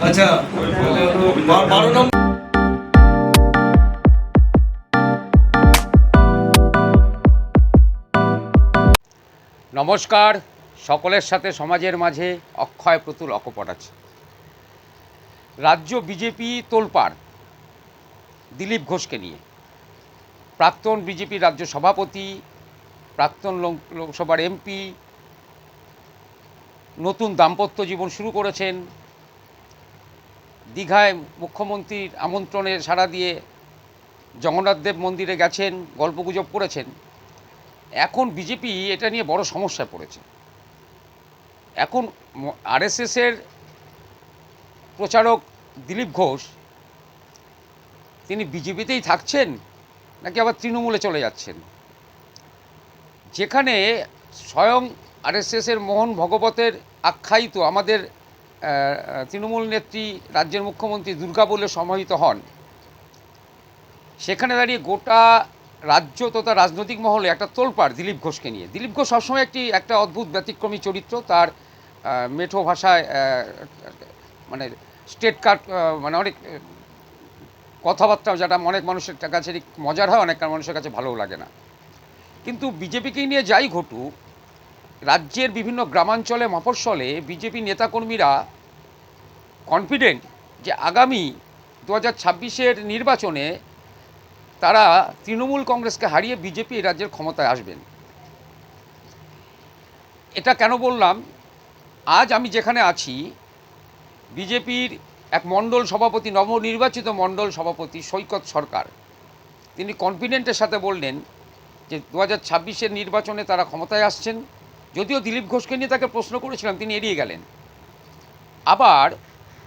আচ্ছা বারো নম্বর নমস্কার সকলের সাথে সমাজের মাঝে অক্ষয় প্রতুল অকপট আছে। রাজ্য বিজেপি তোলপাড় দিলীপ ঘোষকে নিয়ে। প্রাক্তন বিজেপি রাজ্য সভাপতি প্রাক্তন লোক- লোকসভার এমপি নতুন দাম্পত্য জীবন শুরু করেছেন। দীঘায় মুখ্যমন্ত্রীর আমন্ত্রণে সাড়া দিয়ে জগন্নাথ দেব মন্দিরে গেছেন গল্পগুজব করেছেন। এখন বিজেপি এটা নিয়ে বড় সমস্যায় পড়েছে। এখন আরএসএসের প্রচারক দিলীপ ঘোষ, তিনি বিজেপিতেই থাকছেন নাকি আবার তৃণমূলে চলে যাচ্ছেন? যেখানে স্বয়ং আরএসএসের মোহন ভগবতের আখ্যায়িত আমাদের তৃণমূল নেত্রী, রাজ্যের মুখ্যমন্ত্রী দুর্গা বলে সমাহিত হন। সেখানে দাঁড়িয়ে গোটা রাজ্য তথা রাজনৈতিক মহলে একটা তোলপাড় দিলীপ ঘোষকে নিয়ে। দিলীপ ঘোষ সবসময় একটি, একটা অদ্ভুত ব্যতিক্রমী চরিত্র। তার মেঠো ভাষায় মানে স্টেট কাট মানে অনেক কথাবার্তা যেটা অনেক মানুষের কাছে মজার হয়, অনেক মানুষের কাছে ভালোও লাগে না। কিন্তু বিজেপিকে নিয়ে যাই ঘটুক রাজ্যের বিভিন্ন গ্রামাঞ্চলে মফস্বলে বিজেপি নেতাকর্মীরা কনফিডেন্ট যে আগামী দু হাজার ছাব্বিশের নির্বাচনে তারা তৃণমূল কংগ্রেসকে হারিয়ে বিজেপি রাজ্যের ক্ষমতায় আসবেন। এটা কেন বললাম? আজ আমি যেখানে আছি, বিজেপির এক মণ্ডল সভাপতি, নবনির্বাচিত মণ্ডল সভাপতি সৈকত সরকার, তিনি কনফিডেন্টের সাথে বললেন যে দু হাজার নির্বাচনে তারা ক্ষমতায় আসছেন। যদিও দিলীপ ঘোষকে নিয়ে তাকে প্রশ্ন করেছিলাম, তিনি এড়িয়ে গেলেন। আবার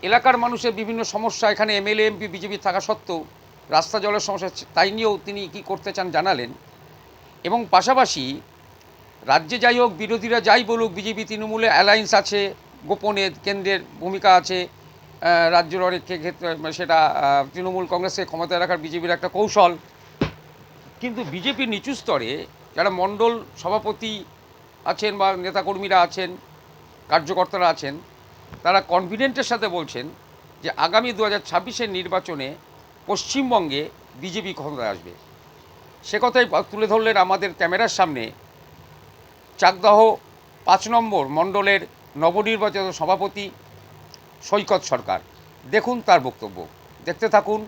এলাকার মানুষের বিভিন্ন সমস্যা, এখানে এমএলএ, এমপি, বিজেপি থাকা সত্ত্বেও রাস্তা জলের সমস্যা, তাই নিয়েও তিনি কি করতে চান জানালেন। এবং পাশাপাশি রাজ্যে যাই হোক, বিরোধীরা যাই বলুক, বিজেপি, তৃণমূলে অ্যালায়েন্স আছে, গোপনে কেন্দ্রের ভূমিকা আছে রাজ্যের অনেক ক্ষে- ক্ষেত্রে সেটা তৃণমূল কংগ্রেসকে ক্ষমতায় রাখার বিজেপির একটা কৌশল। কিন্তু বিজেপির নিচু স্তরে যারা মণ্ডল সভাপতি আছেন বা নেতাকর্মীরা আছেন, কার্যকর্তারা আছেন, তারা কনফিডেন্টের সাথে বলছেন যে আগামী দু হাজার নির্বাচনে পশ্চিমবঙ্গে বিজেপি ক্ষমতায় আসবে। সে কথাই তুলে ধরলেন আমাদের ক্যামেরার সামনে চাকদাহ পাঁচ নম্বর মণ্ডলের নবনির্বাচিত সভাপতি সৈকত সরকার। দেখুন তার বক্তব্য। দেখতে থাকুন,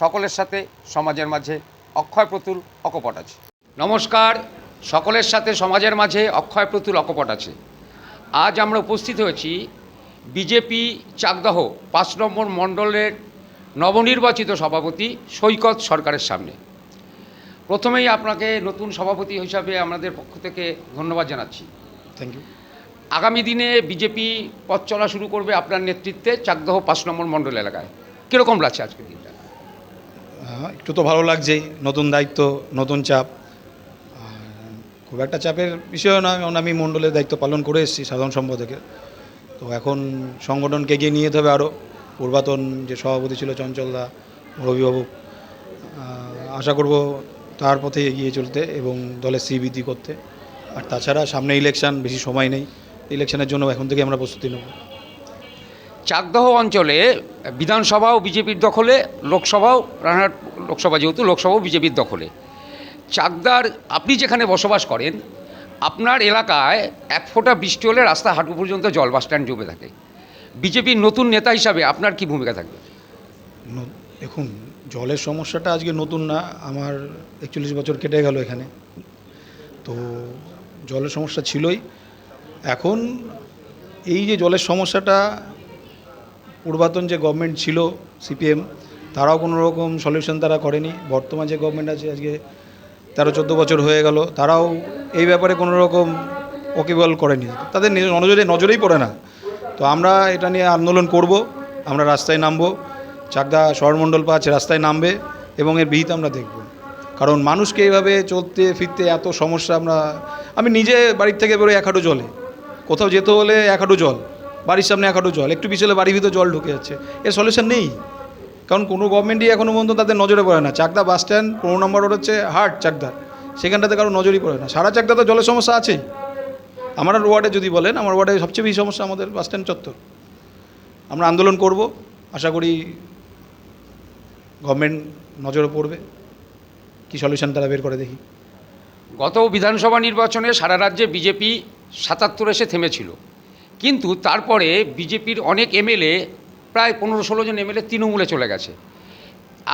সকলের সাথে, সমাজের মাঝে, অক্ষয় প্রতুল, অকপট আছে। নমস্কার সকলের সাথে সমাজের মাঝে অক্ষয় প্রতুল অকপট আছে। আজ আমরা উপস্থিত হয়েছি বিজেপি চাকদাহ পাঁচ নম্বর মণ্ডলের নবনির্বাচিত সভাপতি সৈকত সরকারের সামনে। প্রথমেই আপনাকে নতুন সভাপতি হিসাবে আমাদের পক্ষ থেকে ধন্যবাদ জানাচ্ছি। থ্যাংক ইউ আগামী দিনে বিজেপি পথ চলা শুরু করবে আপনার নেতৃত্বে চাকদহ পাঁচ নম্বর মণ্ডল এলাকায়। কীরকম লাগছে আজকের দিনটা? একটু তো ভালো লাগছেই। নতুন দায়িত্ব নতুন চাপ। খুব একটা চাপের বিষয় না কারণ আমি মণ্ডলের দায়িত্ব পালন করে এসেছি সাধারণ সম্পাদকের। তো এখন সংগঠনকে এগিয়ে নিয়ে যেতে হবে আরও। পূর্বাতন যে সভাপতি ছিল চঞ্চলদা অভিভাবক আশা করব তার পথে এগিয়ে চলতে এবং দলের সিবৃদ্ধি করতে। আর তাছাড়া সামনে ইলেকশন, বেশি সময় নেই। ইলেকশনের জন্য এখন থেকে আমরা প্রস্তুতি নেব। চাকদহ অঞ্চলে বিধানসভাও বিজেপির দখলে, লোকসভাও, রানাঘাট লোকসভা যেহেতু, লোকসভাও বিজেপির দখলে। চাকদার, আপনি যেখানে বসবাস করেন, আপনার এলাকায় এক ফোঁটা বৃষ্টি হলে রাস্তা হাঁটু পর্যন্ত জল বাস স্ট্যান্ড জমে থাকে। বিজেপির নতুন নেতা হিসাবে আপনার কি ভূমিকা থাকবে? দেখুন, জলের সমস্যাটা আজকে নতুন না, আমার একচল্লিশ বছর কেটে গেল এখানে। তো জলের সমস্যা ছিলই। এখন এই যে জলের সমস্যাটা পূর্বাতন যে গভর্নমেন্ট ছিল সিপিএম তারাও কোনো রকম সলিউশন তারা করেনি। বর্তমান যে গভর্নমেন্ট আছে, আজকে তেরো, চোদ্দ বছর হয়ে গেল, তারাও এই ব্যাপারে কোনো রকম ওকিবল করেনি। তাদের নিজের নজরে, নজরেই পড়ে না। তো আমরা এটা নিয়ে আন্দোলন করব, আমরা রাস্তায় নামবো, চাকদা শহরমণ্ডল পাঁচ রাস্তায় নামবে এবং এর বিহিত আমরা দেখব। কারণ মানুষকে এইভাবে চলতে, ফিরতে এত সমস্যা আমরা, আমি নিজে বাড়ির থেকে বেরোই এক হাঁটু জলে। কোথাও যেতে হলে এক হাঁটু জল, বাড়ির সামনে এক হাঁটু জল, একটু পিছলে বাড়ির ভিতরে জল ঢুকে যাচ্ছে। এর সলিউশন নেই। কারণ কোনো গভর্নমেন্টই এখনও পর্যন্ত তাদের নজরে পড়ে না। চাকদা বাস স্ট্যান্ড পনেরো নম্বর রোড হচ্ছে হাট চাকদা সেখানটাতে কারও নজরই পড়ে না। সারা চাকদা তো জলের সমস্যা আছেই। আমার ওয়ার্ডে যদি বলেন, আমার ওয়ার্ডে সবচেয়ে বেশি সমস্যা আমাদের বাস স্ট্যান্ড চত্বর। আমরা আন্দোলন করব, আশা করি গভর্নমেন্ট নজরে পড়বে। কী সলিউশন তারা বের করে দেখি। গত বিধানসভা নির্বাচনে সারা রাজ্যে বিজেপি সাতাত্তর এসে থেমেছিল। কিন্তু তারপরে বিজেপির অনেক এমএলএ প্রায় পনেরো ষোলো জন এমএলএ তৃণমূলে চলে গেছে।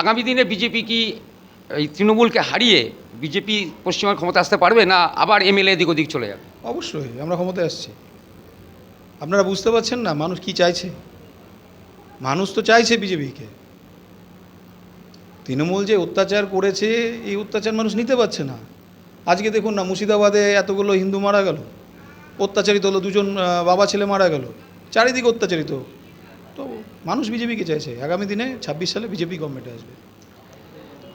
আগামী দিনে বিজেপি কি এই তৃণমূলকে হারিয়ে বিজেপি পশ্চিমবঙ্গ ক্ষমতা আসতে পারবে না আবার এমএলএ এদিক ওদিক চলে যাবে? অবশ্যই, আমরা ক্ষমতায় আসছি। আপনারা বুঝতে পারছেন না মানুষ কি চাইছে? মানুষ তো চাইছে বিজেপিকে। তৃণমূল যে অত্যাচার করেছে, এই অত্যাচার মানুষ নিতে পারছে না। আজকে দেখুন না, মুর্শিদাবাদে এতগুলো হিন্দু মারা গেল, অত্যাচারিত হলো দুজন বাবা ছেলে মারা গেল, চারিদিকে অত্যাচারিত। মানুষ বিজেপিকে চাইছে। আগামী দিনে ছাব্বিশ সালে বিজেপি গভর্নমেন্টে আসবে।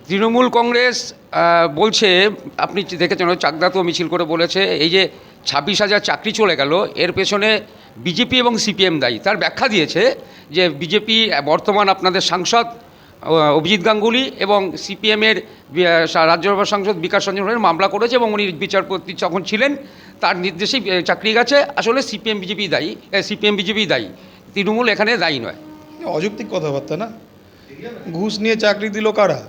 তৃণমূল কংগ্রেস বলছে, আপনি দেখেছেন, ওই চাকদাতেও মিছিল করে বলেছে, এই যে ছাব্বিশ হাজার চাকরি চলে গেল, এর পেছনে বিজেপি এবং সিপিএম দায়ী। তার ব্যাখ্যা দিয়েছে যে বিজেপি, বর্তমান আপনাদের সাংসদ অভিজিৎ গাঙ্গুলি এবং সিপিএমের রাজ্যসভা সাংসদ বিকাশ রঞ্জন মামলা করেছে এবং উনি বিচারপতি যখন ছিলেন, তার নির্দেশেই চাকরি গেছে। আসলে সিপিএম বিজেপি দায়ী সিপিএম বিজেপি দায়ী। তৃণমূল এখানে দায়ী নয়। অযৌক্তিক কথাবার্তা না? ঘুষ নিয়ে চাকরি দিল কারা?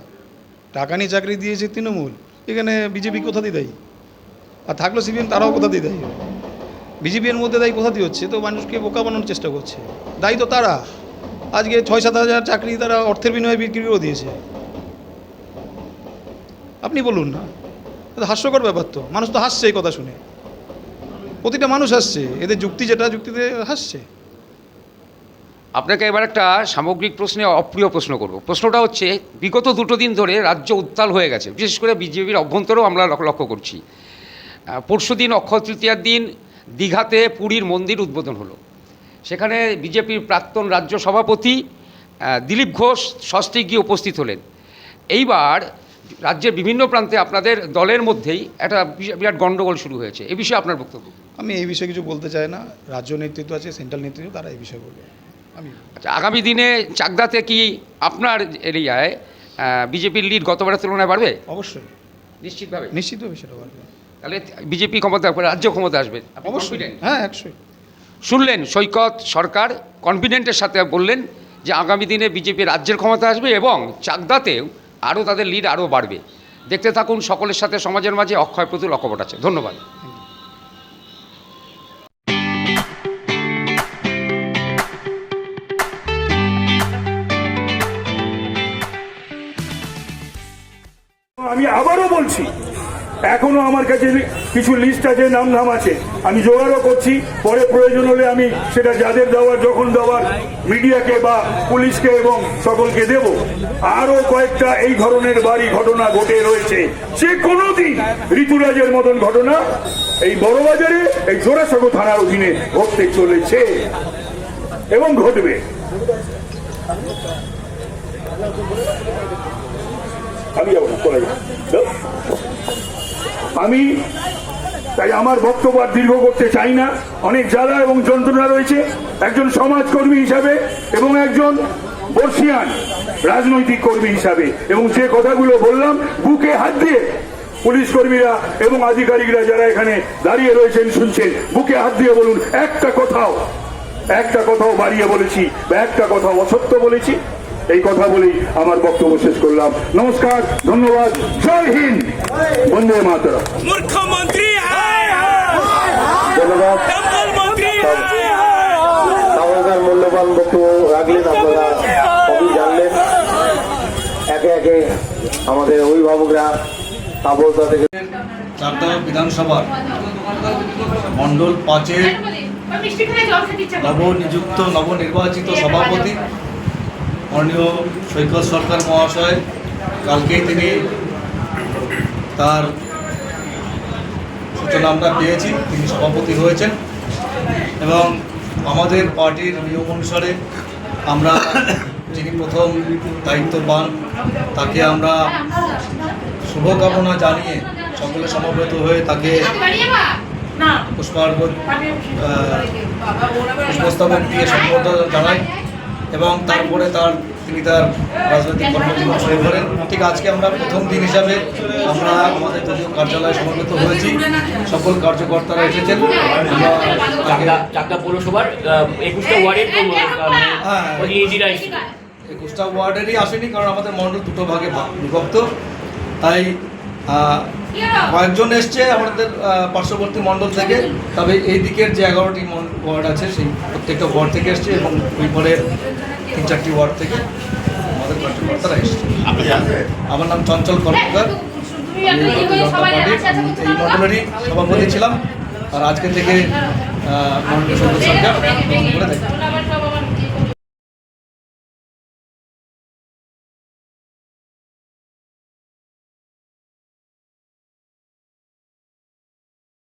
টাকা নিয়ে চাকরি দিয়েছে তৃণমূল। এখানে বিজেপি কোথা দিয়ে দেয়? আর থাকল সিপিএম, তারাও কোথা দিয়ে দেয়? বিজেপি এর মধ্যে দায়ী কোথা দিয়ে হচ্ছে? তো মানুষকে বোকা বানানোর চেষ্টা করছে। দায়ী তো তারা। আজকে ছয় সাত হাজার চাকরি তারা অর্থের বিনিময়ে বিক্রি করে দিয়েছে। আপনি বলুন না। হাস্যকর ব্যাপার তো। মানুষ তো হাসছে এই কথা শুনে। প্রতিটা মানুষ হাসছে। এদের যুক্তি যেটা, যুক্তিতে হাসছে। আপনাকে এবার একটা সামগ্রিক প্রশ্নে অপ্রিয় প্রশ্ন করব। প্রশ্নটা হচ্ছে, বিগত দুটো দিন ধরে রাজ্য উত্তাল হয়ে গেছে। বিশেষ করে বিজেপির অভ্যন্তরেও আমরা লক্ষ্য- করছি। পরশু দিন অক্ষয় তৃতীয়ার দিন দীঘাতে পুরীর মন্দির উদ্বোধন হলো। সেখানে বিজেপির প্রাক্তন রাজ্য সভাপতি দিলীপ ঘোষ ষষ্ঠী গিয়ে উপস্থিত হলেন। এইবার রাজ্যের বিভিন্ন প্রান্তে আপনাদের দলের মধ্যেই একটা বিরাট গণ্ডগোল শুরু হয়েছে। এ বিষয়ে আপনার বক্তব্য। আমি এই বিষয়ে কিছু বলতে চাই না। রাজ্য নেতৃত্ব আছে, সেন্ট্রাল নেতৃত্ব, তারা এই বিষয়ে বলবে। আচ্ছা আগামী দিনে চাকদাতে কি আপনার এরিয়ায় বিজেপির লিড গতবারের তুলনায় বাড়বে? অবশ্যই। নিশ্চিতভাবে? নিশ্চিতভাবে সেটা পারবে তাহলে বিজেপি ক্ষমতা রাজ্য ক্ষমতা আসবে? অবশ্যই। হ্যাঁ একশোই শুনলেন সৈকত সরকার কনফিডেন্টের সাথে বললেন যে আগামী দিনে বিজেপি রাজ্যের ক্ষমতা আসবে এবং চাকদাতেও আরও তাদের লিড আরও বাড়বে। দেখতে থাকুন সকলের সাথে সমাজের মাঝে অক্ষয় প্রতুল অকপট আছে। ধন্যবাদ। এখনও আমার কাছে কিছু লিস্ট আছে নাম নাম আছে। আমি জোগাড়ও করছি, পরে প্রয়োজন হলে আমি সেটা যাদের দেওয়ার, যখন দেওয়ার, মিডিয়াকে বা পুলিশকে এবং সকলকে দেব। আরও কয়েকটা এই ধরনের বাড়ি, ঘটনা ঘটে রয়েছে। যে কোনো দিন ঋতুরাজের মতন ঘটনা এই বড়বাজারে, এই জোড়াসাগো থানার অধীনে ঘটতে চলেছে এবং ঘটবে। আমি যাব চলে যাব। আমি, তাই আমার বক্তব্য আর দীর্ঘ করতে চাই না। অনেক জ্বালা এবং যন্ত্রণা রয়েছে। একজন সমাজকর্মী হিসাবে এবং একজন বর্ষিয়ান রাজনৈতিক কর্মী হিসাবে। এবং যে কথাগুলো বললাম, বুকে হাত দিয়ে পুলিশ কর্মীরা এবং আধিকারিকরা যারা এখানে দাঁড়িয়ে রয়েছেন, শুনছেন, বুকে হাত দিয়ে বলুন, একটা কথাও একটা কথাও বাড়িয়ে বলেছি বা একটা কথাও অসত্য বলেছি। এই কথা বলেই আমার বক্তব্য শেষ করলাম। নমস্কার ধন্যবাদ জয় হিন্দ। বন্দে মাতরম। মুখ্যমন্ত্রী ধন্যবাদ। মূল্যবান বক্তব্য রাখলেন আপনারা সবই জানলেন। একে একে আমাদের অভিভাবকরা আবহাওয়া থেকে চারটা বিধানসভার মণ্ডল পাঁচের নবনিযুক্ত নবনির্বাচিত সভাপতি মাননীয় সৈকত সরকার মহাশয়, কালকেই তিনি তার সূচনা আমরা পেয়েছি, তিনি সভাপতি হয়েছেন এবং আমাদের পার্টির নিয়ম অনুসারে আমরা যিনি প্রথম দায়িত্ব পান তাকে আমরা শুভকামনা জানিয়ে সকলে সমবেত হয়ে তাকে পুষ্পার্ঘ পুষ্পস্তবক দিয়ে সম্বোধন জানাই। এবং তারপরে তার তিনি তার রাজনৈতিক কর্মজীবন শুরু করেন। ঠিক আজকে আমরা প্রথম দিন হিসাবে আমরা আমাদের দলীয় কার্যালয়ে সমবেত হয়েছি। সকল কার্যকর্তারা এসেছেন। চাকদা পৌরসভার একুশটা ওয়ার্ডের হ্যাঁ। একুশটা ওয়ার্ডেরই আসেনি কারণ আমাদের মণ্ডল দুটো ভাগে বিভক্ত। তাই কয়েকজন এসছে আমাদের পার্শ্ববর্তী মণ্ডল থেকে তবে এই দিকের যে এগারোটি ওয়ার্ড আছে সেই প্রত্যেকটা ওয়ার্ড থেকে এসছে এবং ওই পরের তিন চারটি ওয়ার্ড থেকে আমাদের কার্যকর্তারা এসছে আমার নাম চঞ্চল কর্মকার এই মণ্ডলেরই সভাপতি ছিলাম আর আজকে থেকে মণ্ডলের সদস্য সংখ্যা গ্রহণ করে দেখি